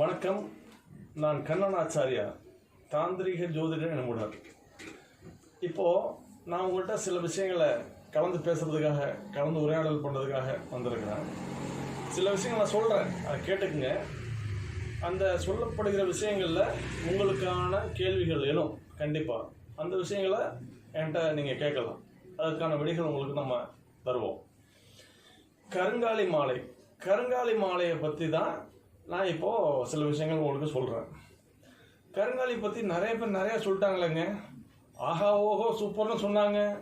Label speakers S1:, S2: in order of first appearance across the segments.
S1: வணக்கம். நான் கண்ணனாச்சாரியா? தாந்திரிக ஜோதிடர் நிபுணர் இப்போது நான் உங்கள்கிட்ட சில விஷயங்களை கலந்து பேசுகிறதுக்காக கலந்து உரையாடல் பண்ணுறதுக்காக வந்திருக்கிறேன். சில விஷயங்கள் நான் சொல்கிறேன் அதை கேட்டுக்குங்க. அந்த சொல்லப்படுகிற விஷயங்களில் உங்களுக்கான கேள்விகள் எழும். கண்டிப்பாக அந்த விஷயங்களை என்கிட்ட நீங்கள் கேட்கலாம். அதுக்கான விடைகள் உங்களுக்கு நம்ம தருவோம். கருங்காலி மாலை. கருங்காலி மாலையை பற்றி தான் நான் இப்போது சில விஷயங்கள் உங்களுக்கு சொல்கிறேன் கருங்காலி பற்றி நிறைய பேர் நிறைய சொல்லிட்டாங்களேங்க ஆஹா ஓஹோ சூப்பர்னு சொன்னாங்க.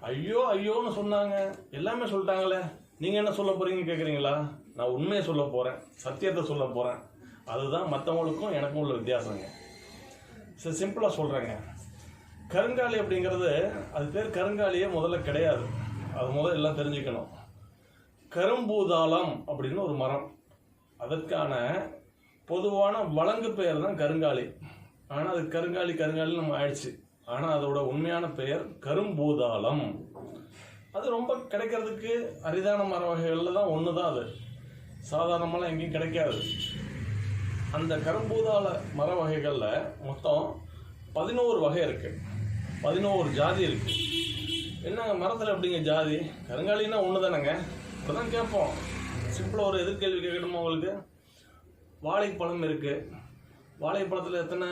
S1: ஐயோ ஐயோன்னு சொன்னாங்க. எல்லாமே சொல்லிட்டாங்களே நீங்கள் என்ன சொல்ல போகிறீங்கன்னு கேட்குறீங்களா நான் உண்மையை சொல்ல போகிறேன் சத்தியத்தை சொல்ல போகிறேன் அதுதான் மற்றவங்களுக்கும் எனக்கும் உள்ள வித்தியாசங்க. சரி சிம்பிளாக சொல்கிறேங்க கருங்காலி அப்படிங்கிறது அது பேர் கருங்காலியே முதல்ல கிடையாது. அது முதல்ல எல்லாம் தெரிஞ்சுக்கணும். கரும்பூதாளம் அப்படின்னு ஒரு மரம். அதற்கான பொதுவான வழங்கு பெயர் தான் கருங்காலி. ஆனால் அது கருங்காலி கருங்காலி நம்ம ஆயிடுச்சு. ஆனால் அதோட உண்மையான பெயர் கரும்பூதாளம். அது ரொம்ப கிடைக்கிறதுக்கு அரிதான மர வகைகளில் தான் ஒன்று தான் அது. சாதாரணமெல்லாம் எங்கேயும் கிடைக்காது. அந்த கரும்பூதாள மர வகைகளில் மொத்தம் பதினோரு வகை இருக்குது பதினோரு ஜாதி இருக்குது என்னங்க மரத்தில் எப்படிங்க ஜாதி? கருங்காலின்னா ஒன்று தானேங்க இப்போ தான் கேட்போம். சிம்பிளாக ஒரு எதிர்கேள்வி கேட்கணுமா உங்களுக்கு? வாழைப்பழம் இருக்குது வாழைப்பழத்தில் எத்தனை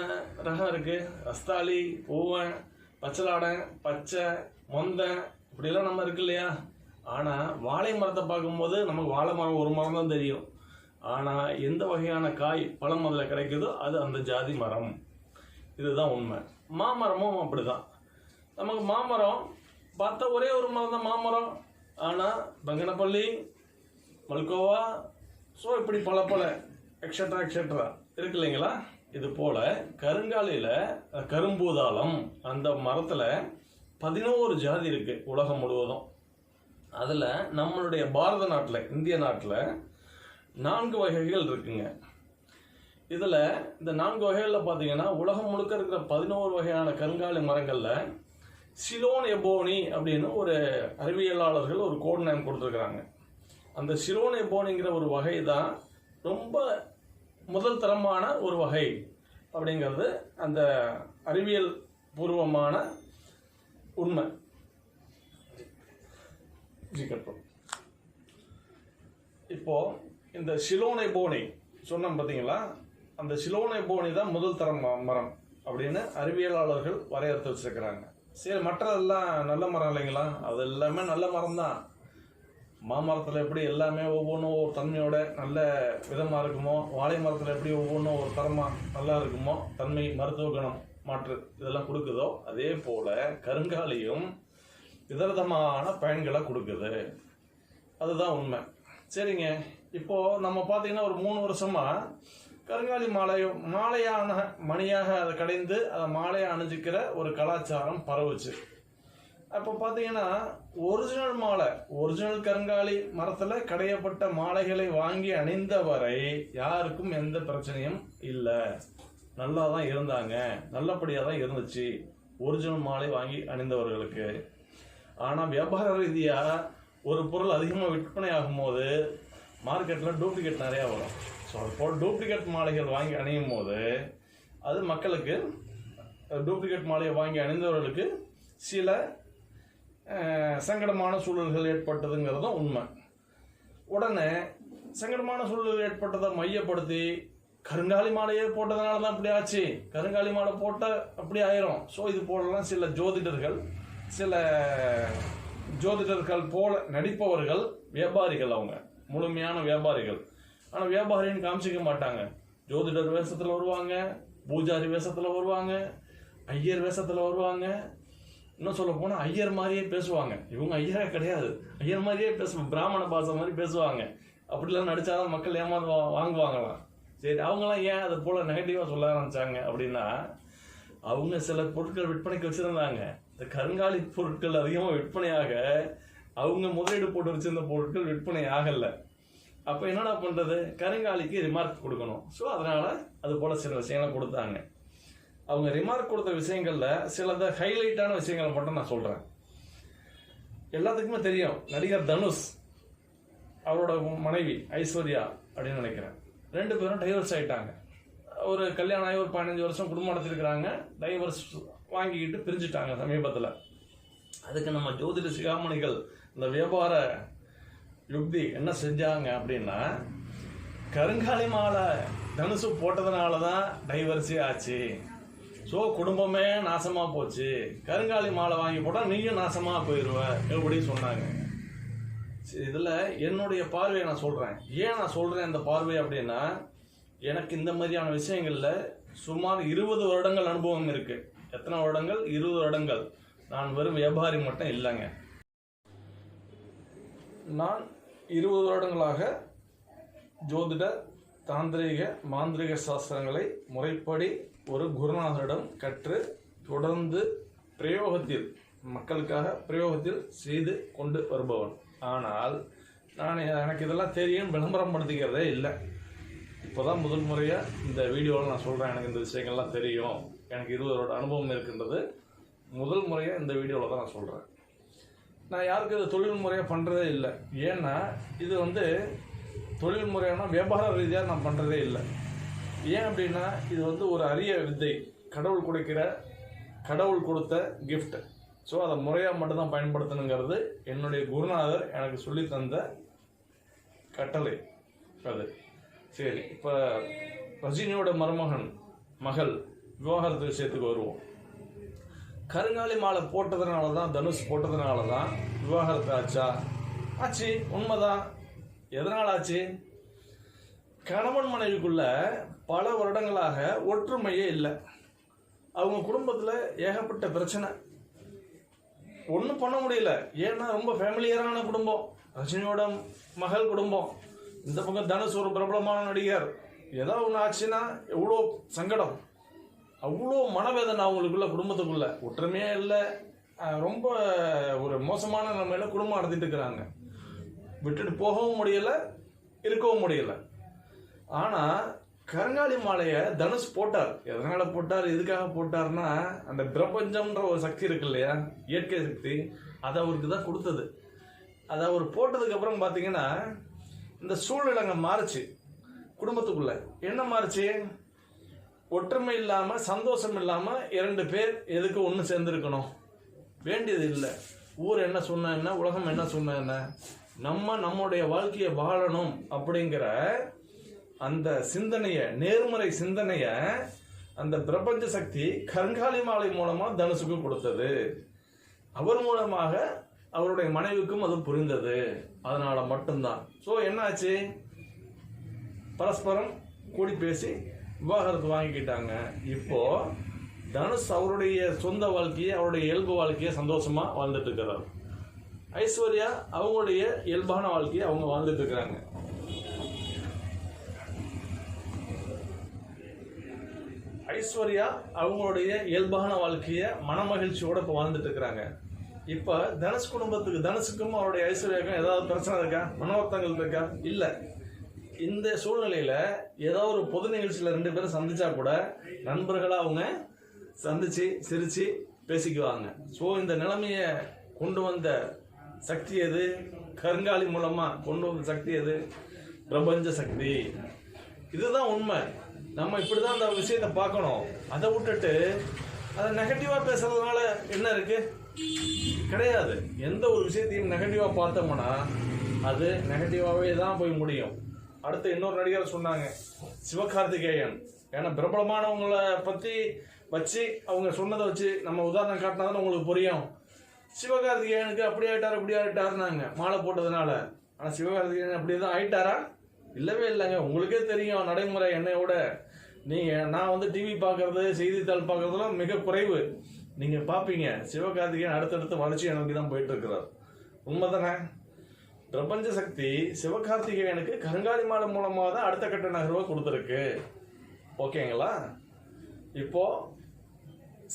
S1: ரகம் இருக்குது ரஸ்தாளி பூவன் பச்சலாடை பச்சை மொந்தன் இப்படியெல்லாம் நம்ம இருக்கு இல்லையா? ஆனால் வாழை மரத்தை பார்க்கும்போது நமக்கு வாழை மரம் ஒரு மரம் தான் தெரியும். ஆனால் எந்த வகையான காய் பழம் அதில் கிடைக்குதோ அது அந்த ஜாதி மரம். இதுதான் உண்மை. மாமரமும் அப்படிதான். நமக்கு மாமரம் பார்த்தா ஒரே ஒரு மரம் தான் மாமரம். ஆனால் பங்கனப்பள்ளி மல்கோவா ஸோ இப்படி பல பல எக்ஸட்ரா எக்ஸட்ரா இருக்கு இல்லைங்களா? இது போல கருங்காலியில் கரும்பூதாளம் அந்த மரத்தில் பதினோரு ஜாதி இருக்கு உலகம் முழுவதும். அதில் நம்மளுடைய பாரத நாட்டில் இந்திய நாட்டில் நான்கு வகைகள் இருக்குங்க. இதில் இந்த நான்கு வகைகளில் பார்த்தீங்கன்னா உலகம் முழுக்க இருக்கிற பதினோரு வகையான கருங்காலி மரங்களில் சிலோன் எபோனி அப்படின்னு ஒரு அறிவியலாளர்கள் ஒரு கோட் நேம் கொடுத்துருக்குறாங்க. அந்த சிலோன் போனிங்கிற ஒரு வகை தான் ரொம்ப முதல் தரமான ஒரு வகை அப்படிங்கிறது அந்த அறிவியல் பூர்வமான உண்மை. இப்போ இந்த சிலோனை போனி சொன்னோம் பார்த்தீங்களா அந்த சிலோனை போனி தான் முதல் தரம் மரம் அப்படின்னு அறிவியலாளர்கள் வரையறுத்து வச்சிருக்கிறாங்க. சரி மற்றதெல்லாம் நல்ல மரம் இல்லைங்களா? அது எல்லாமே நல்ல மரம் தான் மாமரத்தில் எப்படி எல்லாமே ஒவ்வொன்றும் ஒரு தன்மையோட நல்ல விதமாக இருக்குமோ வாழை மரத்தில் எப்படி ஒவ்வொன்றும் ஒரு தரமாக நல்லா இருக்குமோ தன்மை மருத்துவ குணம் மாற்று இதெல்லாம் கொடுக்குதோ அதே போல் கருங்காலியும் விதவிதமான பயன்களை கொடுக்குது. அதுதான் உண்மை. சரிங்க. இப்போது நம்ம பார்த்தீங்கன்னா ஒரு மூணு வருஷமாக கருங்காலி மாலை மாலையான மணியாக அதை கடைந்து அதை மாலையை அணிஞ்சிக்கிற ஒரு கலாச்சாரம் பரவுச்சு. அப்போ பார்த்தீங்கன்னா ஒரிஜினல் மாலை ஒரிஜினல் கருங்காலி மரத்தில் கடையப்பட்ட மாலைகளை வாங்கி அணிந்த வரை யாருக்கும் எந்த பிரச்சனையும் இல்லை. நல்லா தான் இருந்தாங்க. நல்லபடியாக தான் இருந்துச்சு. ஒரிஜினல் மாலை வாங்கி அணிந்தவர்களுக்கு. ஆனால் வியாபார ரீதியாக ஒரு பொருள் அதிகமாக விற்பனை ஆகும்போது மார்க்கெட்டில் டூப்ளிகேட் நிறையா வரும். ஸோ அது போல் டூப்ளிகேட் மாலைகள் வாங்கி அணியும் போது அது மக்களுக்கு டூப்ளிகேட் மாலையை வாங்கி அணிந்தவர்களுக்கு சில சங்கடமான சூழல்கள் ஏற்பட்டதுங்கிறதும் உண்மை. உடனே சங்கடமான சூழல் ஏற்பட்டதை மையப்படுத்தி கருங்காலி மாலையே போட்டதுனால தான் அப்படி ஆச்சு. கருங்காலி மாலை போட்ட அப்படி ஆயிரும். ஸோ இது போலலாம் சில ஜோதிடர்கள் சில ஜோதிடர்கள் போல நடிப்பவர்கள் வியாபாரிகள் அவங்க. முழுமையான வியாபாரிகள். ஆனால் வியாபாரின்னு காமிச்சிக்க மாட்டாங்க. ஜோதிடர் வேஷத்தில் வருவாங்க பூஜாரி வேஷத்தில் வருவாங்க ஐயர் வேஷத்தில் வருவாங்க இன்னும் சொல்ல போனால் ஐயர் மாதிரியே பேசுவாங்க. இவங்க ஐயரே கிடையாது. ஐயர் மாதிரியே பேசுவாங்க பிராமண பாஷை மாதிரி பேசுவாங்க. அப்படிலாம் நடித்தாதான் மக்கள் ஏமாந்து வா- வாங்குவாங்களாம். சரி அவங்களாம் ஏன் அதை போல் நெகட்டிவாக சொல்ல ஆரம்பித்தாங்க அப்படின்னா அவங்க சில பொருட்கள் விற்பனைக்கு வச்சுருந்தாங்க. இந்த கருங்காலி பொருட்கள் அதிகமாக விற்பனையாக அவங்க முதலீடு போட்டு வச்சிருந்த பொருட்கள் விற்பனை ஆகலை. அப்போ என்னடா பண்ணுறது கருங்காலிக்கு ரிமார்க் கொடுக்கணும். ஸோ அதனால் அது போல் சில விஷயங்களை கொடுத்தாங்க. அவங்க ரிமார்க் கொடுத்த விஷயங்கள்ல சிலத ஹைலைட்டான விஷயங்களை மட்டும் நான் சொல்றேன். எல்லாத்துக்குமே தெரியும். நடிகர் தனுஷ் அவரோட மனைவி ஐஸ்வர்யா அப்படின்னு நினைக்கிறேன். ரெண்டு பேரும் டைவர்ஸ் ஆயிட்டாங்க. ஒரு கல்யாணம் ஆகி ஒரு பதினஞ்சு வருஷம் குடும்பம் நடத்திருக்கிறாங்க. டைவர்ஸ் வாங்கிக்கிட்டு பிரிஞ்சுட்டாங்க சமீபத்தில். அதுக்கு நம்ம ஜோதிட சிகாமணிகள் இந்த வியாபார யுக்தி என்ன செஞ்சாங்க அப்படின்னா கருங்காலி மாலை தனுசு போட்டதுனால தான் டைவர்ஸே ஆச்சு. ஸோ குடும்பமே நாசமாக போச்சு. கருங்காலி மாலை வாங்கி போட்டால் நீயும் நாசமாக போயிடுவ எப்படி சொன்னாங்க. இதில் என்னுடைய பார்வையை நான் சொல்கிறேன் ஏன் நான் சொல்கிறேன் இந்த பார்வை அப்படின்னா எனக்கு இந்த மாதிரியான விஷயங்களில் சுமார் இருபது வருடங்கள் அனுபவம் இருக்கு. எத்தனை வருடங்கள்? இருபது வருடங்கள். நான் வெறும் வியாபாரி மட்டும் இல்லைங்க. நான் இருபது வருடங்களாக ஜோதிட தாந்திரிக மாந்திரிக சாஸ்திரங்களை முறைப்படி ஒரு குருநாதரிடம் கற்று தொடர்ந்து பிரயோகத்தில் மக்களுக்காக பிரயோகத்தில் செய்து கொண்டு வருபவன். ஆனால் நான் எனக்கு இதெல்லாம் தெரியும் விளம்பரம் படுத்திக்கிறதே இல்லை. இப்போ தான் முதல் முறையாக இந்த வீடியோவில் நான் சொல்கிறேன் எனக்கு இந்த விஷயங்கள்லாம் தெரியும். எனக்கு இருவரோட அனுபவம் இருக்கின்றது. முதல் முறையாக இந்த வீடியோவில் தான் நான் சொல்கிறேன் நான் யாருக்கும் இது தொழில் முறையாக பண்ணுறதே இல்லை. ஏன்னா இது வந்து தொழில் முறையான வியாபார ரீதியாக நான் பண்ணுறதே இல்லை. ஏன் அப்படின்னா இது வந்து ஒரு அரிய வித்தை. கடவுள் கொடுக்கிற கடவுள் கொடுத்த கிஃப்ட் ஸோ அதை முறையாக மட்டும்தான் பயன்படுத்தணுங்கிறது என்னுடைய குருநாதர் எனக்கு சொல்லி தந்த கட்டளை. அது. சரி இப்போ ரஜினியோட மருமகன் மகள் விவாகரத்து விஷயத்துக்கு வருவோம். கருங்காலி மாலை போட்டதுனால தான் தனுஷ் போட்டதுனால தான் விவாகரத்து ஆச்சா? ஆச்சு உண்மைதான். எதனால் ஆச்சு? கணவன் மனைவிக்குள்ள பல வருடங்களாக ஒற்றுமையே இல்லை. அவங்க குடும்பத்தில் ஏகப்பட்ட பிரச்சனை. ஒன்றும் பண்ண முடியல. ஏன்னா ரொம்ப ஃபேமிலியரான குடும்பம். ரஜினியோட மகள் குடும்பம். இந்த பக்கம் தனுஷ் ஒரு பிரபலமான நடிகர். ஏதோ ஒன்று ஆச்சுன்னா எவ்வளோ சங்கடம். அவ்வளோ மனவேதனை அவங்களுக்குள்ள குடும்பத்துக்குள்ள. ஒற்றுமையே இல்லை. ரொம்ப ஒரு மோசமான நிலைமையில குடும்பம் நடத்திட்டு இருக்கிறாங்க. விட்டுட்டு போகவும் முடியல இருக்கவும் முடியலை. ஆனால் கருங்காலி மாலையை தனுஷ் போட்டார். எதனால போட்டார்? எதுக்காக போட்டார்னா அந்த பிரபஞ்சம்ன்ற ஒரு சக்தி இருக்கு இல்லையா? இயற்கை சக்தி. அது அவருக்கு தான் கொடுத்தது. அதை அவர் போட்டதுக்கு அப்புறம் பார்த்தீங்கன்னா இந்த சூழ்நிலை அங்கே மாறுச்சு. குடும்பத்துக்குள்ள. என்ன மாறுச்சு? ஒற்றுமை இல்லாம சந்தோஷம் இல்லாம இரண்டு பேர் எதுக்கு ஒன்று சேர்ந்துருக்கணும்? வேண்டியது இல்லை. ஊர் என்ன சொன்ன என்ன உலகம் என்ன சொன்ன என்ன? நம்ம நம்முடைய வாழ்க்கையை வாழணும் அப்படிங்கிற அந்த சிந்தனைய நேர்மறை சிந்தனைய அந்த பிரபஞ்ச சக்தி கருங்காலி மாலை மூலமா தனுஷுக்கு கொடுத்தது. அவர் மூலமாக அவருடைய மனைவிக்கும் அது புரிந்தது. அதனால மட்டும்தான். ஸோ என்னாச்சு? பரஸ்பரம் கூடி பேசி விவாகரத்து வாங்கிக்கிட்டாங்க. இப்போ தனுஷ் அவருடைய சொந்த வாழ்க்கையை அவருடைய இயல்பு வாழ்க்கையை சந்தோஷமா வாழ்ந்துட்டு இருக்கிறார். ஐஸ்வர்யா அவங்களுடைய இயல்பான வாழ்க்கையை அவங்க வாழ்ந்துட்டு இருக்கிறாங்க. ஐஸ்வர்யா அவங்களுடைய இயல்பான வாழ்க்கையை மனமகிழ்ச்சியோட இப்போ வாழ்ந்துட்டு இருக்கிறாங்க இப்போ தனுஷ் குடும்பத்துக்கு தனுஷுக்கும் அவருடைய ஐஸ்வர்யாக்கும் ஏதாவது பிரச்சனை இருக்கா? மனவர்த்தங்கள் இருக்கா? இல்லை. இந்த சூழ்நிலையில் ஏதோ ஒரு பொது நிகழ்ச்சியில் ரெண்டு பேரும் சந்திச்சா கூட நண்பர்களாக அவங்க சந்திச்சு சிரிச்சு பேசிக்குவாங்க. ஸோ இந்த நிலைமையை கொண்டு வந்த சக்தி எது? கருங்காலி மூலமாக கொண்டு வந்த சக்தி எது? பிரபஞ்ச சக்தி. இதுதான் உண்மை. நம்ம இப்படிதான் அந்த விஷயத்தை பார்க்கணும். அதை விட்டுட்டு அதை நெகட்டிவா பேசுறதுனால என்ன இருக்கு? கிடையாது. எந்த ஒரு விஷயத்தையும் நெகட்டிவா பார்த்தோம்னா அது நெகட்டிவாகவே தான் போய் முடியும். அடுத்து இன்னொரு நடிகர் சொன்னாங்க சிவகார்த்திகேயன். ஏன்னா பிரபலமானவங்கள பற்றி வச்சு அவங்க சொன்னதை வச்சு நம்ம உதாரணம் காட்டினா தான் உங்களுக்கு புரியும். சிவகார்த்திகேயனுக்கு அப்படி ஆயிட்டார் இப்படி ஆயிட்டாருனாங்க மாலை போட்டதுனால. ஆனால் சிவகார்த்திகேயன் அப்படி தான் ஆயிட்டாரா? இல்லவே இல்லைங்க. உங்களுக்கே தெரியும் நடைமுறை என்னையோட நீங்கள் நான் வந்து டிவி பார்க்குறது செய்தித்தாள் பார்க்குறதுலாம் மிக குறைவு. நீங்கள் பார்ப்பீங்க. சிவகார்த்திகேயன் அடுத்தடுத்து வளர்ச்சி நோக்கி தான் போயிட்டு இருக்கிறார் உண்மைதானே? பிரபஞ்ச சக்தி சிவகார்த்திகேயனுக்கு கருங்காலி மாலை மூலமாக தான் அடுத்த கட்ட நகர்வை கொடுத்துருக்கு. ஓகேங்களா? இப்போ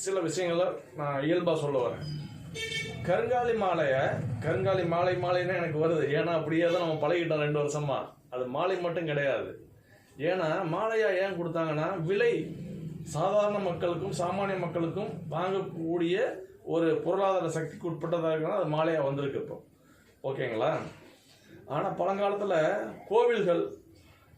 S1: சில விஷயங்களை நான் இயல்பாக சொல்ல வரேன். கருங்காலி மாலையை கருங்காலி மாலை மாலைன்னு எனக்கு வருது. ஏன்னா அப்படியே தான் நம்ம பழகிட்டோம் ரெண்டு வருஷமா. அது மாலை மட்டும் கிடையாது. ஏன்னா மாலையா ஏன் கொடுத்தாங்கன்னா விலை சாதாரண மக்களுக்கும் சாமானிய மக்களுக்கும் வாங்கக்கூடிய ஒரு பொருளாதார சக்திக்கு உட்பட்டதாக இருக்கணும் அது மாலையாக வந்திருக்கு இப்போ. ஓகேங்களா? ஆனால் பழங்காலத்தில் கோவில்கள்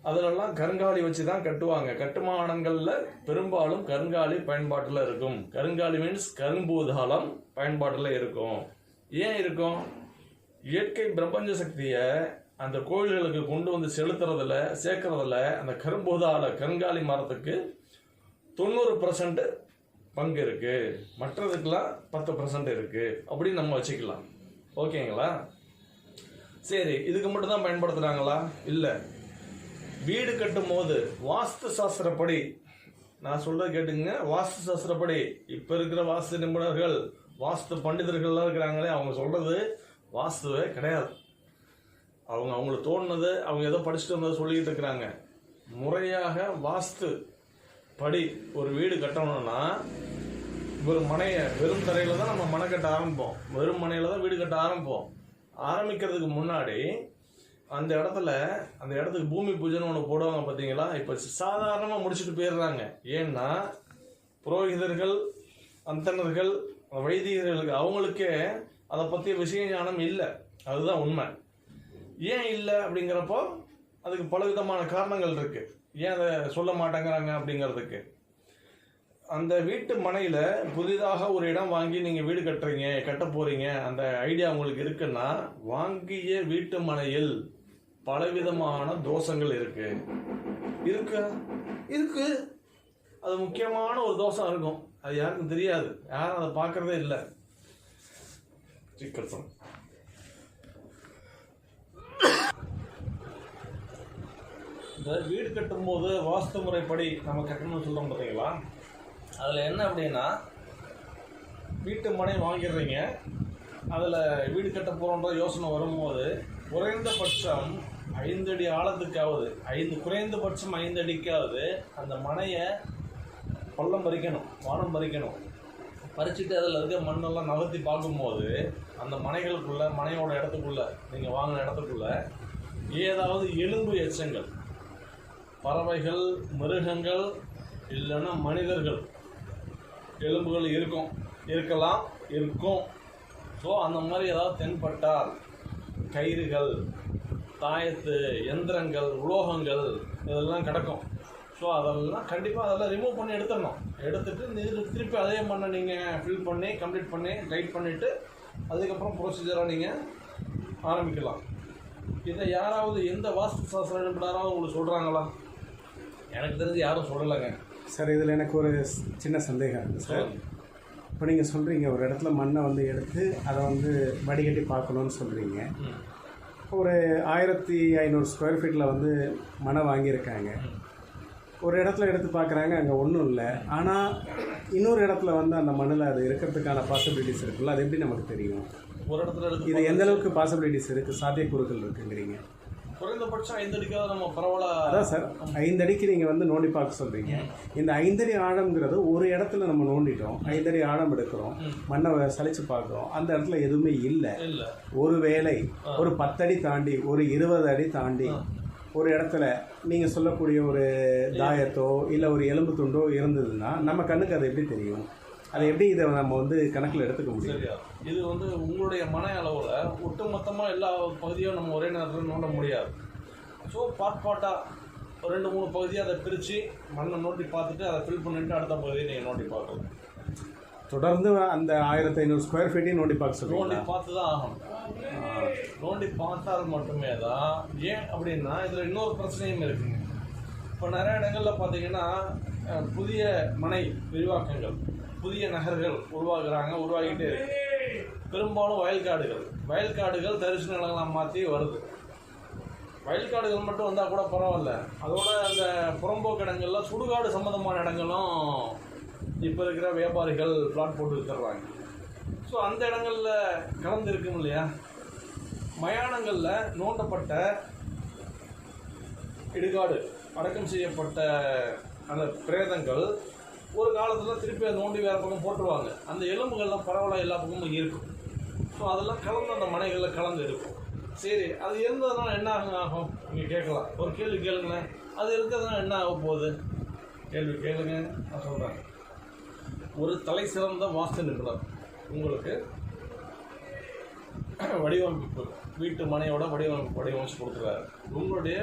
S1: அதிலெல்லாம் கருங்காலி வச்சு தான் கட்டுவாங்க கட்டுமானங்களில் பெரும்பாலும் கருங்காலி பயன்பாட்டில் இருக்கும். கருங்காலி மீன்ஸ் கரும்பூதாளம் பயன்பாட்டில் இருக்கும். ஏன் இருக்கும்? இயற்கை பிரபஞ்ச சக்தியை அந்த கோயில்களுக்கு கொண்டு வந்து செலுத்துறதுல சேர்க்கறதுல அந்த கரும்போதால கருங்காலி மரத்துக்கு தொண்ணூறு பர்சன்ட் பங்கு இருக்கு. மற்றதுக்கெல்லாம் பத்து பர்சன்ட் இருக்கு. அப்படின்னு நம்ம வச்சுக்கலாம். ஓகேங்களா? சரி இதுக்கு மட்டும் தான் இல்லை. வீடு கட்டும் போது வாஸ்து சாஸ்திரப்படி நான் சொல்றது கேட்டுங்க வாஸ்து சாஸ்திரப்படி இப்போ இருக்கிற வாஸ்து நிபுணர்கள் வாஸ்து பண்டிதர்கள்லாம் இருக்கிறாங்களே அவங்க சொல்கிறது வாஸ்துவே கிடையாது. அவங்க அவங்களுக்கு தோணுனது அவங்க ஏதோ படிச்சுட்டு வந்ததை சொல்லிக்கிட்டு இருக்கிறாங்க. முறையாக வாஸ்து படி ஒரு வீடு கட்டணும்னா ஒரு மனையை வெறும் தரையில் தான் நம்ம மனை கட்ட ஆரம்பிப்போம். வெறும் மனையில் தான் வீடு கட்ட ஆரம்பிப்போம். ஆரம்பிக்கிறதுக்கு முன்னாடி அந்த இடத்துல அந்த இடத்துக்கு பூமி பூஜைன்னு ஒன்று போடுவாங்க பார்த்தீங்களா இப்போ சாதாரணமாக முடிச்சுட்டு போயிடுறாங்க. ஏன்னா புரோகிதர்கள் அந்தணர்கள் வைதிகர்களுக்கு அவங்களுக்கே அதை பற்றிய விஷய ஞானம் இல்லை. அதுதான் உண்மை. ஏன் இல்லை அப்படிங்கிறப்போ அதுக்கு பல விதமான காரணங்கள் இருக்கு. ஏன் அதை சொல்ல மாட்டேங்கிறாங்க அப்படிங்கிறதுக்கு. அந்த வீட்டு மனையில் புதிதாக ஒரு இடம் வாங்கி நீங்கள் வீடு கட்டுறீங்க கட்ட போகிறீங்க அந்த ஐடியா உங்களுக்கு இருக்குன்னா வாங்கிய வீட்டு மனையில் பலவிதமான தோஷங்கள் இருக்கு. இருக்கு? இருக்கு. அது முக்கியமான ஒரு தோஷம் இருக்கும். அது யாருக்கும் தெரியாது. யாரும் அதை பார்க்குறதே இல்லை. சிக்கல் இந்த வீடு கட்டும்போது வாஸ்து முறைப்படி நம்ம கட்டணும்னு சொல்கிறோம் பார்த்தீங்களா அதில் என்ன அப்படின்னா வீட்டு மனை வாங்கிடுறீங்க அதில் வீடு கட்ட போகிறோன்ற யோசனை வரும்போது குறைந்தபட்சம் ஐந்து அடி ஆழத்துக்காவது ஐந்து குறைந்தபட்சம் ஐந்து அடிக்காவது அந்த மனையை பள்ளம் பறிக்கணும் வானம் பறிக்கணும். பறிச்சுட்டு அதில் இருக்க மண்ணெல்லாம் நகர்த்தி பார்க்கும்போது அந்த மனைகளுக்குள்ளே மனையோட இடத்துக்குள்ளே நீங்கள் வாங்கின இடத்துக்குள்ளே ஏதாவது எலும்பு எச்சங்கள் பறவைகள் மிருகங்கள் இல்லைன்னா மனிதர்கள். எலும்புகள் இருக்கும் இருக்கலாம் இருக்கும். ஸோ அந்த மாதிரி ஏதாவது தென்பட்டால் கயிறுகள் தாயத்து எந்திரங்கள் உலோகங்கள் இதெல்லாம் கிடக்கும். ஸோ அதெல்லாம் கண்டிப்பாக அதெல்லாம் ரிமூவ் பண்ணி எடுத்துடணும். எடுத்துட்டு நீங்க திருப்பி அதே மண்ணை நீங்கள் ஃபில் பண்ணி கம்ப்ளீட் பண்ணி டைட் பண்ணிவிட்டு அதுக்கப்புறம் ப்ரொசீஜராக நீங்கள் ஆரம்பிக்கலாம். இதை யாராவது எந்த வாஸ்து சாஸ்திரம் நிபுணராவது உங்களுக்கு சொல்கிறாங்களா எனக்கு தெரிஞ்சு யாரும் சொல்லலைங்க.
S2: சார் இதில் எனக்கு ஒரு சின்ன சந்தேகம் இருக்குது சார். இப்போ நீங்கள் சொல்கிறீங்க ஒரு இடத்துல மண்ணை வந்து எடுத்து அதை வந்து வடிகட்டி பார்க்கணுன்னு சொல்கிறீங்க ஒரு ஆயிரத்தி ஐநூறு ஸ்கொயர் ஃபீட்டில் வந்து மனை வாங்கியிருக்காங்க. ஒரு இடத்துல எடுத்து பார்க்குறாங்க அங்கே ஒன்றும் இல்லை. ஆனால் இன்னொரு இடத்துல வந்து அந்த மண்ணில் அது இருக்கிறதுக்கான பாசிபிலிட்டிஸ் இருக்குல்ல அது எப்படி நமக்கு தெரியும்?
S1: ஒரு இடத்துல
S2: இது எந்த அளவுக்கு பாசிபிலிட்டிஸ் இருக்குது சாத்தியக்கூறுகள் இருக்குங்கிறீங்க.
S1: குறைந்தபட்சம் ஐந்து அடிக்காவது நம்ம பரவாயில்ல
S2: அதான் சார் ஐந்து அடிக்கு நீங்கள் வந்து நோண்டி பார்க்க சொல்கிறீங்க இந்த ஐந்தடி ஆழம்ங்கிறது ஒரு இடத்துல நம்ம நோண்டிட்டோம் ஐந்தடி ஆழம் எடுக்கிறோம் மண்ணை சலிச்சு பார்க்குறோம் அந்த இடத்துல எதுவுமே
S1: இல்லை.
S2: ஒரு வேளை ஒரு பத்தடி தாண்டி ஒரு இருபது அடி தாண்டி ஒரு இடத்துல நீங்கள் சொல்லக்கூடிய ஒரு தாயத்தோ இல்லை ஒரு எலும்பு துண்டோ இருந்ததுன்னா நம்ம கண்ணுக்கு அது எப்படி தெரியும்? அதை எப்படி இதை நம்ம வந்து கணக்கில் எடுத்துக்க முடியும்?
S1: சரியா. இது வந்து உங்களுடைய மன அளவில் ஒட்டுமொத்தமா எல்லா பகுதியும் நம்ம ஒரே நேரத்தில் நோண்ட முடியாது. ஸோ பார்ட் பார்ட்டாக ரெண்டு மூணு பகுதியை அதை பிரித்து மண்ணை நோண்டி பார்த்துட்டு அதை ஃபில் பண்ணிட்டு அடுத்த பகுதியை நீங்கள் நோண்டி பார்க்கலாம்
S2: தொடர்ந்து அந்த ஆயிரத்தி ஐநூறு ஸ்கொயர் ஃபீட்டையும் நோண்டி பார்க்க
S1: நோண்டி
S2: சொல்லுவீங்களா
S1: பார்த்து தான் ஆகணும். நோண்டி பார்த்தால் மட்டுமே தான். ஏன் அப்படின்னா இதில் இன்னொரு பிரச்சனையும் இருக்குங்க இப்போ நிறைய இடங்களில் பார்த்தீங்கன்னா புதிய மனை விரிவாக்கங்கள். புதிய நகர்கள் உருவாக்குறாங்க உருவாகிட்டே இருக்கு. பெரும்பாலும் வயல்காடுகள். வயல்காடுகள் தரிசு நிலங்களாக மாற்றி வருது. வயல்காடுகள் மட்டும் வந்தால் கூட பரவாயில்ல. அதோட அந்த புறம்போக்கு இடங்களில் சுடுகாடு சம்மந்தமான இடங்களும் இப்போ இருக்கிற வியாபாரிகள் பிளாட் போட்டு வித்துறாங்க ஸோ அந்த இடங்களில் கலந்து இருக்கும் இல்லையா? மயானங்களில் நோண்டப்பட்ட இடுகாடு அடக்கம் செய்யப்பட்ட அந்த பிரேதங்கள் ஒரு காலத்தில் திருப்பி அதை நோண்டி வேறு பக்கம் போட்டுருவாங்க அந்த எலும்புகள்லாம் பரவலாக எல்லா பக்கமும் இருக்கும். ஸோ அதெல்லாம் கலந்து அந்த மனைகளில் கலந்து இருக்கும். சரி அது இருந்ததுனால என்ன ஆகும் ஆகும். நீங்கள் கேட்கலாம். ஒரு கேள்வி கேளுங்களேன். அது இருக்கிறதுனால என்ன ஆக போகுது? கேள்வி கேளுங்க. நான் சொல்கிறேன் ஒரு தலை சிறந்த வாஸ்து நிபுணர். உங்களுக்கு வடிவமைப்பு வீட்டு மனையோட வடிவமைப்பு வடிவமைச்சு கொடுத்துருக்காரு. உங்களுடைய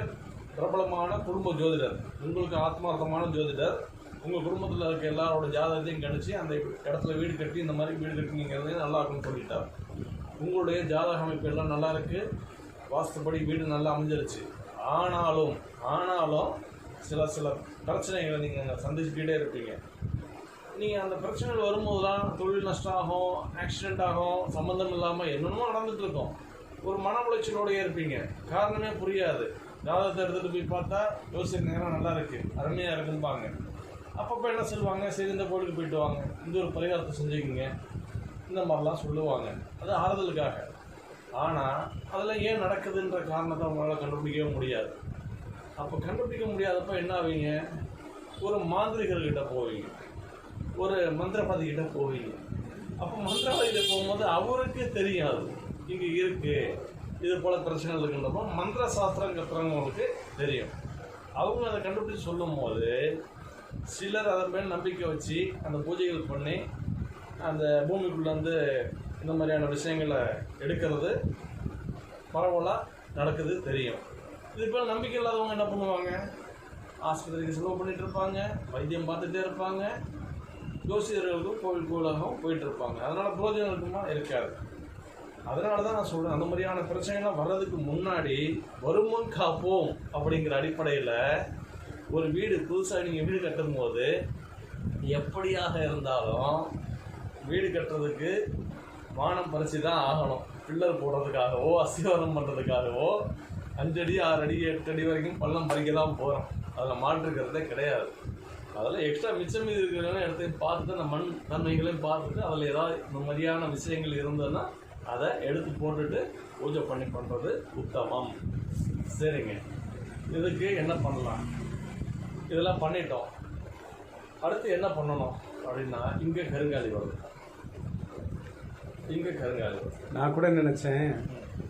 S1: பிரபலமான குடும்ப ஜோதிடர். உங்களுக்கு ஆத்மார்த்தமான ஜோதிடர். உங்கள் குடும்பத்தில் இருக்க எல்லாரோட ஜாதகத்தையும் கணிச்சு அந்த இடத்துல வீடு கட்டி இந்த மாதிரி வீடு கட்டினீங்கிறது நல்லா இருக்கும்னு சொல்லிட்டார் உங்களுடைய ஜாதக அமைப்பு எல்லாம் நல்லா இருக்குது வாஸ்துப்படி வீடு நல்லா அமைஞ்சிருச்சு. ஆனாலும் ஆனாலும் சில சில பிரச்சனைகளை நீங்கள் சந்திச்சுக்கிட்டே இருப்பீங்க. நீங்கள் அந்த பிரச்சனைகள் வரும்போதெல்லாம் தொழில் நஷ்டம் ஆகும் ஆக்சிடெண்ட் ஆகும் சம்மந்தம் இல்லாமல் என்னென்னமோ நடந்துகிட்ருக்கோம் இருக்கும். ஒரு மன உளைச்சலோடயே இருப்பீங்க. காரணமே புரியாது. ஜாதகத்தை எடுத்துகிட்டு போய் பார்த்தா யோசிக்கிற நேரம் நல்லா இருக்குது அருமையாக இருக்கும்பாங்க. அப்பப்போ என்ன சொல்லுவாங்க? சரி இந்த கோயிலுக்கு போயிட்டு வாங்க. இந்த ஒரு பரிகாரத்தை செஞ்சுக்கிங்க. இந்த மாதிரிலாம் சொல்லுவாங்க. அது ஆறுதலுக்காக. ஆனால் அதில் ஏன் நடக்குதுன்ற காரணத்தை அவங்களால கண்டுபிடிக்கவே முடியாது. அப்போ கண்டுபிடிக்க முடியாதப்ப என்ன ஆவீங்க? ஒரு மாந்திரிகர்கிட்ட போவீங்க. ஒரு மந்திரவாதி கிட்ட போவீங்க. அப்போ மந்திரவாதி போகும்போது அவருக்கு தெரியாது. இங்கே இருக்குது இது போல் பிரச்சனைகள் இருக்குன்றப்போ மந்திர சாஸ்திரம் கத்துறவங்களுக்கு தெரியும். அவங்க அதை கண்டுபிடிச்சு சொல்லும் போது சிலர் அதன் மேல் நம்பிக்கை வச்சு அந்த பூஜைகள் பண்ணி அந்த பூமிக்குள்ளேருந்து இந்த மாதிரியான விஷயங்களை எடுக்கிறது. பரவலாக நடக்குது தெரியும். இது போல் நம்பிக்கை இல்லாதவங்க என்ன பண்ணுவாங்க? ஆஸ்பத்திரிக்கு செலவு பண்ணிகிட்டு இருப்பாங்க வைத்தியம் பார்த்துட்டே இருப்பாங்க. ஜோசியர்களுக்கும் கோவில் கோவிலாகவும் போயிட்டு இருப்பாங்க. அதனால் புரோஜனம் இருக்குமா? இருக்காது. அதனால தான் நான் சொல்கிறேன் அந்த மாதிரியான பிரச்சனைலாம் வர்றதுக்கு முன்னாடி வருமுன் காப்போம் அப்படிங்கிற அடிப்படையில் ஒரு வீடு புதுசாக நீங்கள் வீடு கட்டும்போது எப்படியாக இருந்தாலும் வீடு கட்டுறதுக்கு வானம் பறிச்சு தான் ஆகணும். பில்லர் போடுறதுக்காகவோ அசிவாரம் பண்ணுறதுக்காகவோ அஞ்சடி ஆறு அடி எட்டு அடி வரைக்கும் பள்ளம் பறிக்க தான் போகிறோம் அதில் மாற்றுக்கிறதே கிடையாது. அதில் எக்ஸ்ட்ரா மிச்சம் மீது இருக்கிறவங்க இடத்தையும் பார்த்துட்டு அந்த மண் தன்மைகளையும் பார்த்துட்டு அதில் ஏதாவது இந்த மாதிரியான விஷயங்கள் இருந்ததுன்னா அதை எடுத்து போட்டுட்டு பூஜை பண்ணி பண்ணுறது உத்தமம். சரிங்க. இதுக்கு என்ன பண்ணலாம்? இதெல்லாம் பண்ணிட்டோம். அடுத்து என்ன பண்ணணும் அப்படின்னா இங்கே கருங்காலி வருது இங்கே கருங்காலி
S2: நான் கூட நினச்சேன்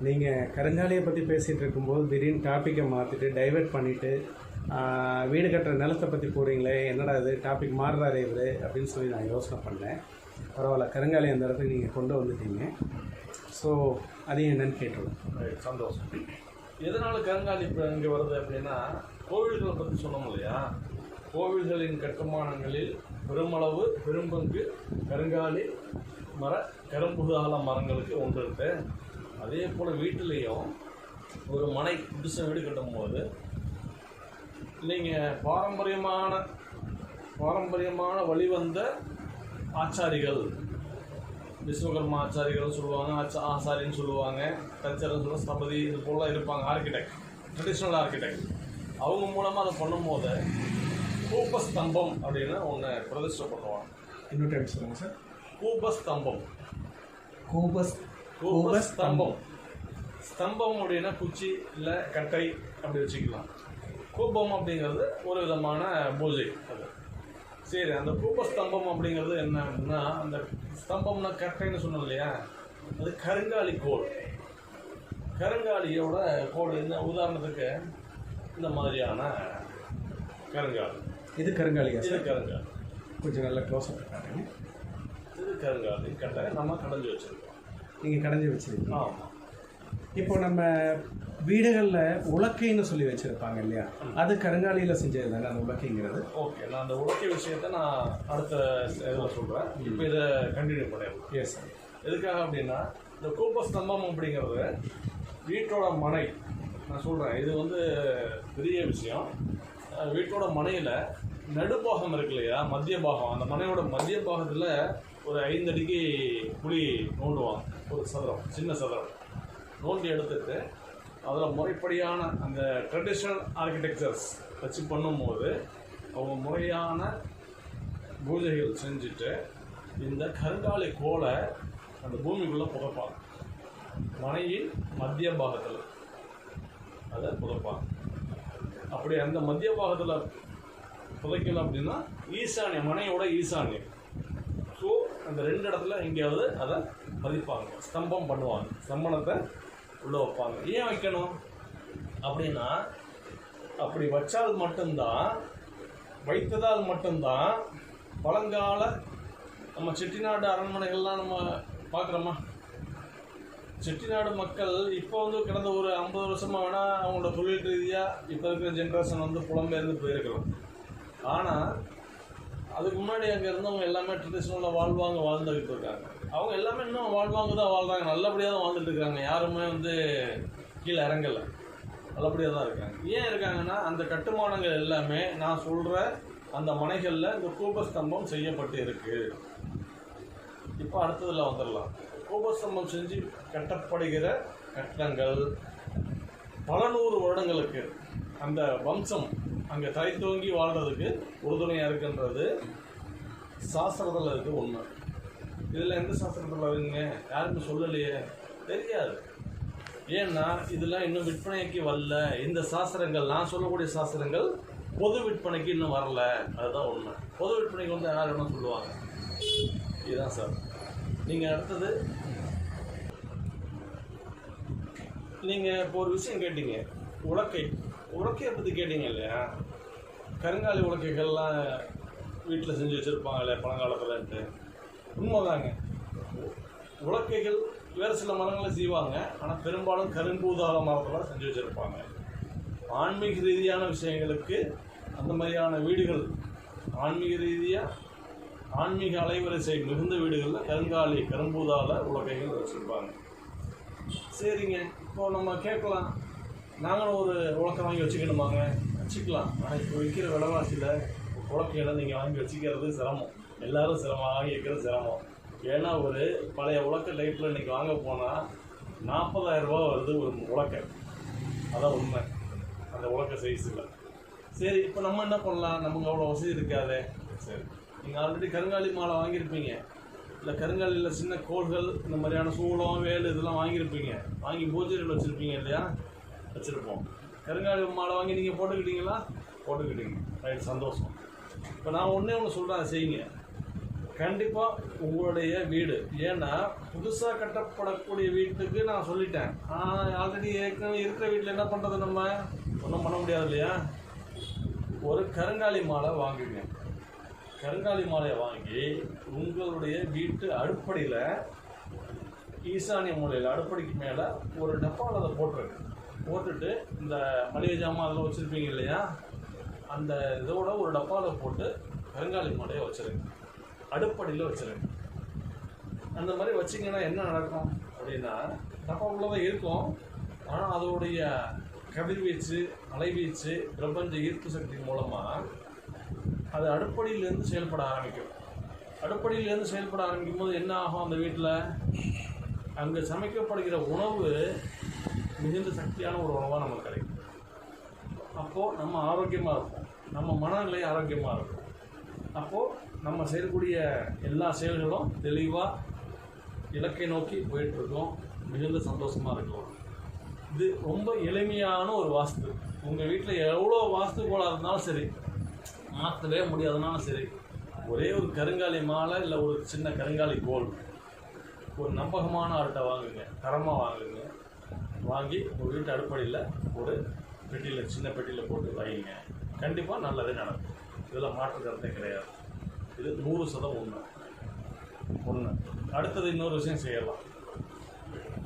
S2: நீங்கள் கருங்காலியை பற்றி பேசிகிட்டு இருக்கும்போது திடீர்னு டாப்பிக்கை மாற்றிட்டு டைவர்ட் பண்ணிவிட்டு வீடு கட்டுற நிலத்தை பற்றி போகிறீங்களே என்னடா இது டாபிக் மாறுறாரு இவர் அப்படின்னு சொல்லி நான் யோசனை பண்ணேன். பரவாயில்ல கருங்காலி அந்த இடத்துக்கு நீங்கள் கொண்டு வந்துட்டீங்க. ஸோ அதையும் என்னன்னு கேட்டுருவோம்.
S1: சந்தோஷம். எதனால் கருங்காலி இப்போ இங்கே வருது அப்படின்னா கோவில்களை பற்றி சொன்னோம் இல்லையா? கோவில்களின் கட்டுமானங்களில் பெருமளவு பெரும்பங்கு கருங்காலி மர கரும்புகால மரங்களுக்கு ஒன்று இருக்கு. அதே போல் வீட்டிலையும் ஒரு மனை புதுசாக வீடு கட்டும்போது நீங்கள் பாரம்பரியமான பாரம்பரியமான வழிவந்த ஆச்சாரிகள் விஸ்வகர்மா ஆச்சாரிகள் சொல்லுவாங்க ஆச்சா ஆசாரின்னு சொல்லுவாங்க தச்சர்னு சொல்லுவாங்க ஸ்தபதி இது போல இருப்பாங்க ஆர்கிடெக்ட் ட்ரெடிஷ்னல் ஆர்கிடெக்ட் அவங்க மூலமாக அதை பண்ணும்போது கூபஸ்தம்பம் அப்படின்னு ஒன்று பிரதிஷ்டை பண்ணுவாங்க
S2: இன்னொரு டைம் சொல்லுங்கள் சார்
S1: கூபஸ்தம்பம்.
S2: கோபஸ்
S1: கூபஸ்தம்பம். ஸ்தம்பம் அப்படின்னா குச்சி இல்லை கட்டை அப்படி வச்சுக்கலாம். கூபம் அப்படிங்கிறது ஒரு விதமான பூஜை அது. சரி அந்த கூபஸ்தம்பம் அப்படிங்கிறது என்ன அப்படின்னா அந்த ஸ்தம்பம்னா கட்டைன்னு சொன்னோம் இல்லையா? அது கருங்காலி கோல் கருங்காலியோட கோல் இந்த உதாரணத்துக்கு இந்த மாதிரியான கருங்காலி.
S2: இது கருங்காலியா
S1: இது கருங்காலி.
S2: கொஞ்சம் நல்லா க்ளோஸ்
S1: இது கருங்காலி கட்டை நம்ம கடைஞ்சி வச்சிருக்கோம்.
S2: நீங்கள் கடைஞ்சி வச்சிருக்கீங்க.
S1: ஆமாம்
S2: இப்போ நம்ம வீடுகளில் உலக்கைன்னு சொல்லி வச்சுருப்பாங்க இல்லையா? அது கருங்காலியில் செஞ்சது தானே அந்த உலக்கைங்கிறது?
S1: ஓகே நான் அந்த உலக்கை விஷயத்தை நான் அடுத்த இதில் சொல்கிறேன் இப்போ இதை கண்டினியூ பண்ணிடுறேன்
S2: எஸ் சார்
S1: எதுக்காக அப்படின்னா இந்த கூப்பஸ்தம்பம் அப்படிங்கிறது வீட்டோட மனை. நான் சொல்கிறேன் இது வந்து பெரிய விஷயம். வீட்டோட மனையில் நடுபாகம் இருக்கு இல்லையா? மத்திய பாகம். அந்த மனையோட மத்திய பாகத்தில் ஒரு ஐந்து அடிக்கு குழி நோண்டுவாங்க. ஒரு சதுரம் சின்ன சதுரம். நோண்டி எடுத்துட்டு அதில் முறைப்படியான அந்த ட்ரெடிஷ்னல் ஆர்கிடெக்சர்ஸ் வச்சு பண்ணும்போது அவங்க முறையான பூஜைகள் செஞ்சுட்டு இந்த கருங்காலி கோலை அந்த பூமிக்குள்ளே புதைப்பாங்க. மனையின் மத்திய பாகத்தில் அதை புதைப்பாங்க. அப்படி அந்த மத்திய பாகத்தில் புதைக்கல அப்படின்னா ஈசானியம் மனையோட ஈசானியம். ஸோ அந்த ரெண்டு இடத்துல எங்கேயாவது அதை பதிப்பாங்க ஸ்தம்பம் பண்ணுவாங்க. ஸ்தம்பனத்தை உள்ளே வைப்பாங்க. ஏன் வைக்கணும்? அப்படின்னா அப்படி வச்சால் மட்டும்தான் வைத்ததால் மட்டும்தான் பழங்கால நம்ம செட்டிநாடு அரண்மனைகள்லாம் நம்ம பார்க்குறோமா? செட்டிநாடு மக்கள் இப்போ வந்து கடந்த ஒரு ஐம்பது வருஷமாக வேணால் அவங்களோட தொழில் ரீதியாக இப்போ இருக்கிற ஜென்ரேஷன் வந்து புலம்பெயர்ந்து போயிருக்கலாம் ஆனால் அதுக்கு முன்னாடி அங்கே இருந்தவங்க எல்லாமே ட்ரெடிஷ்னலாக வாழ்வாங்க வாழ்ந்துக்கிட்டு இருக்காங்க. அவங்க எல்லாமே இன்னும் வாழ்வாங்க தான் வாழ்றாங்க. நல்லபடியாக தான் வாழ்ந்துட்டு இருக்காங்க. யாருமே வந்து கீழே இறங்கலை. நல்லபடியாக தான் இருக்காங்க. ஏன் இருக்காங்கன்னா அந்த கட்டுமானங்கள் எல்லாமே நான் சொல்கிற அந்த மனைகளில் இந்த கூபஸ்தம்பம் செய்யப்பட்டு இருக்கு இப்போ அடுத்ததில் வந்துடலாம். கூபஸ்தம்பம் செஞ்சு கட்டப்படுகிற கட்டங்கள் பல நூறு வருடங்களுக்கு அந்த வம்சம் அங்கே தோங்கி வாழ்கிறதுக்கு உறுதுணையாக இருக்குன்றது சாஸ்திரத்தில் இருக்குது உண்மை. இதில் எந்த சாஸ்திரத்தில் வரீங்க யாருக்கும் சொல்லலையே. தெரியாது. ஏன்னா இதெல்லாம் இன்னும் விற்பனைக்கு வரல. இந்த சாஸ்திரங்கள் நான் சொல்லக்கூடிய சாஸ்திரங்கள் பொது விற்பனைக்கு இன்னும் வரல. அதுதான் உண்மை. பொது விற்பனைக்கு வந்து யார் என்ன சொல்லுவாங்க. இதுதான் சார். நீங்கள் அடுத்தது. நீங்கள் இப்போ ஒரு விஷயம் கேட்டீங்க. உலக்கை. உலக்கையை பற்றி கேட்டீங்க இல்லையா? கருங்காலி உலக்கைகள்லாம் வீட்டில் செஞ்சு வச்சுருப்பாங்களே பழங்காலத்துலன்ட்டு. உண்மைதாங்க. உலக்கைகள் வேறு சில மரங்களை செய்வாங்க. ஆனால் பெரும்பாலும் கரும்பூதாள மரத்தில் செஞ்சு வச்சுருப்பாங்க. ஆன்மீக ரீதியான விஷயங்களுக்கு அந்த மாதிரியான வீடுகள் ஆன்மீக ரீதியாக ஆன்மீக அலைவரிசை மிகுந்த வீடுகளில் கருங்காலி கரும்பூதால உலக்கைகள் வச்சுருப்பாங்க. சரிங்க. இப்போ நம்ம கேட்கலாம். நாங்களும் ஒரு உலக்கம் வாங்கி வச்சுக்கணுமாங்க? வச்சுக்கலாம். ஆனால் இப்போ விற்கிற விலைவாசியில் உலக்கைகளை நீங்கள் வாங்கி வச்சுக்கிறது சிரமம். எல்லாரும் சிரமம் வாங்கி சிரமம். ஏன்னா ஒரு பழைய உலக்க லைட்டில் இன்றைக்கி வாங்க போனால் நாற்பதாயிரம் ரூபா வருது ஒரு உலக்கை. அதான் உண்மை. அந்த உலக்க சைஸில் சரி இப்போ நம்ம என்ன பண்ணலாம்? நமக்கு அவ்வளோ வசதி இருக்காதே. சரி. நீங்கள் ஆல்ரெடி கருங்காலி மாலை வாங்கியிருப்பீங்க. இல்லை கருங்காலியில் சின்ன கோள்கள் இந்த மாதிரியான சூளம் வேல் இதெல்லாம் வாங்கியிருப்பீங்க. வாங்கி பூஜைகள் வச்சுருப்பீங்க இல்லையா? வச்சுருப்போம். கருங்காலி மாலை வாங்கி நீங்கள் போட்டுக்கிட்டீங்களா? போட்டுக்கிட்டீங்க. ரைட் சந்தோஷம். இப்போ நான் ஒன்றே ஒன்று சொல்கிறேன் செய்யுங்க. கண்டிப்பாக உங்களுடைய வீடு. ஏன்னா புதுசாக கட்டப்படக்கூடிய வீட்டுக்கு நான் சொல்லிட்டேன். ஆனால் ஆல்ரெடி ஏற்கனவே இருக்கிற வீட்டில் என்ன பண்ணுறது நம்ம? ஒன்றும் பண்ண முடியாது இல்லையா? ஒரு கருங்காலி மாலை வாங்குங்க. கருங்காலி மாலையை வாங்கி உங்களுடைய வீட்டு அடுப்படியில் ஈசானிய மூலையில் அடுப்படிக்கு மேலே ஒரு டப்பாவில் அதை போட்டுருங்க. போட்டுட்டு இந்த மளிகை ஜாமான் அதெல்லாம் வச்சுருப்பீங்க இல்லையா? அந்த இதோட ஒரு டப்பாவில் போட்டு கருங்காலி மாலையை வச்சுருங்க. அடுப்படியில் வச்சிருங்க. அந்த மாதிரி வச்சிங்கன்னா என்ன நடக்கும் அப்படின்னா டப்பாக்குள்ளே உள்ளதாக இருக்கும். ஆனால் அதோடைய கதிர்வீச்சு அலைவீச்சு பிரபஞ்ச ஈர்ப்பு சக்தி மூலமாக அது அடுப்படியிலேருந்து செயல்பட ஆரம்பிக்கும். அடுப்படியிலேருந்து செயல்பட ஆரம்பிக்கும் போது என்ன ஆகும் அந்த வீட்டில்? அங்கே சமைக்கப்படுகிற உணவு மிகுந்த சக்தியான ஒரு உணவாக நமக்கு கிடைக்கும். அப்போது நம்ம ஆரோக்கியமாக இருப்போம். நம்ம மனநிலை ஆரோக்கியமாக இருக்கும். அப்போது நம்ம செய்யக்கூடிய எல்லா செயல்களும் தெளிவாக இலக்கை நோக்கி போயிட்டுருக்கோம். மிகுந்த சந்தோஷமாக இருக்கும் இது ரொம்ப எளிமையான ஒரு வாஸ்து. உங்கள் வீட்டில் எவ்வளோ வாஸ்து கோளாக இருந்தாலும் சரி மாற்றவே முடியாதுனாலும் சரி ஒரே ஒரு கருங்காலி மாலை இல்லை ஒரு சின்ன கருங்காலி கோல் ஒரு நம்பகமான ஆர்ட்டை வாங்குங்க. தரமாக வாங்குங்க. வாங்கி உங்கள் வீட்டு அடுப்படையில் ஒரு பெட்டியில் சின்ன பெட்டியில் போட்டு வைங்க. கண்டிப்பாக நல்லதே நடக்கும். இதில் மாற்று கருத்தே கிடையாது. இது நூறு சதம் உண்மை ஒன்று அடுத்தது இன்னொரு விஷயம் செய்யலாம்.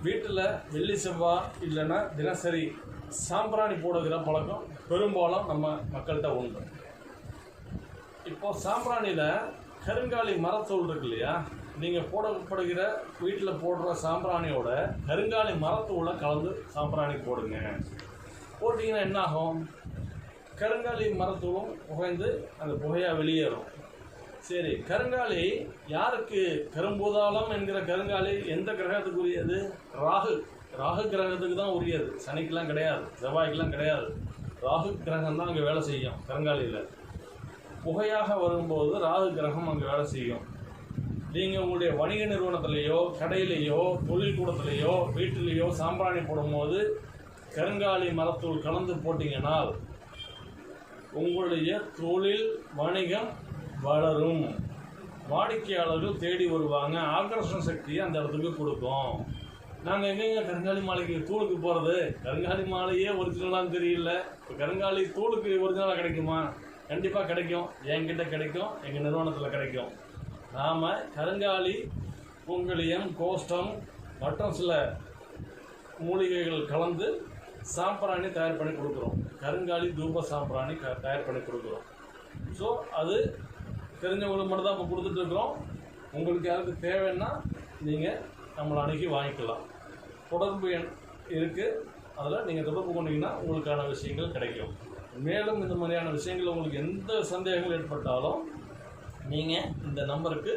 S1: வீட்டில் வெள்ளி செவ்வாய் இல்லைன்னா தினசரி சாம்பிராணி போடுகிற பழக்கம் பெரும்பாலும் நம்ம மக்கள்கிட்ட உண்டு. இப்போ சாம்பிராணியில் கருங்காலி மரத்தூள் இருக்கு இல்லையா? நீங்கள் போடப்படுகிற வீட்டில் போடுற சாம்பிராணியோட கருங்காலி மரத்தூளை கலந்து சாம்பிராணி போடுங்க. போட்டிங்கன்னா என்ன ஆகும்? கருங்காலி மரத்தூளும் புகைந்து அந்த புகையாக வெளியேறும். சரி கருங்காலி யாருக்கு கரும்பூதாளம் என்கிற கருங்காலி எந்த கிரகத்துக்கு உரியது ராகு. ராகு கிரகத்துக்கு தான் உரியது. சனிக்கெல்லாம் கிடையாது செவ்வாய்க்கெல்லாம் கிடையாது. ராகு கிரகம் தான் அங்கே வேலை செய்யும் கருங்காலியில். புகையாக வரும்போது ராகு கிரகம் அங்கே வேலை செய்யும். நீங்கள் உங்களுடைய வணிக நிறுவனத்திலேயோ கடையிலேயோ தொழில்கூடத்திலேயோ வீட்டிலேயோ சாம்பிராணி போடும்போது கருங்காலி மரத்தூள் கலந்து போட்டிங்கன்னால் உங்களுடைய தொழில் வணிகம் வளரும். வாடிக்கையாளர்கள் தேடி வருவாங்க. ஆக்கர்ஷண சக்தியை அந்த இடத்துக்கு கொடுக்கும். நாங்கள் எங்கெங்க கருங்காலி மாலைக்கு தூளுக்கு போகிறது கருங்காலி மாலையே ஒரிஜினலான்னு தெரியல. இப்போ கருங்காலி தூளுக்கு ஒரிஜினலாக கிடைக்குமா? கண்டிப்பாக கிடைக்கும். என்கிட்ட கிடைக்கும். எங்கள் நிறுவனத்தில் கிடைக்கும். நாம் கருங்காலி பொங்கலியம் கோஷ்டம் மற்றும் சில மூலிகைகள் கலந்து சாம்பிராணி தயார் பண்ணி கொடுக்குறோம். கருங்காலி தூப சாம்பிராணி க தயார் பண்ணி கொடுக்குறோம். ஸோ அது தெரிஞ்சவங்களுக்கு மட்டும் தான் இப்போ கொடுத்துட்ருக்குறோம் உங்களுக்கு யாருக்கு தேவைன்னா நீங்கள் நம்மளை அணுகி வாங்கிக்கலாம். தொடர்பு எண் இருக்குது அதில் நீங்கள் தொடர்பு கொண்டீங்கன்னா உங்களுக்கான விஷயங்கள் கிடைக்கும். மேலும் இந்த மாதிரியான விஷயங்கள் உங்களுக்கு எந்த சந்தேகங்கள் ஏற்பட்டாலும் நீங்கள் இந்த நம்பருக்கு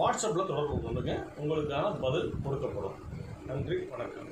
S1: வாட்ஸ்அப்பில் தொடர்பு கொண்டுங்க உங்களுக்கான பதில் கொடுக்கப்படும். நன்றி வணக்கம்.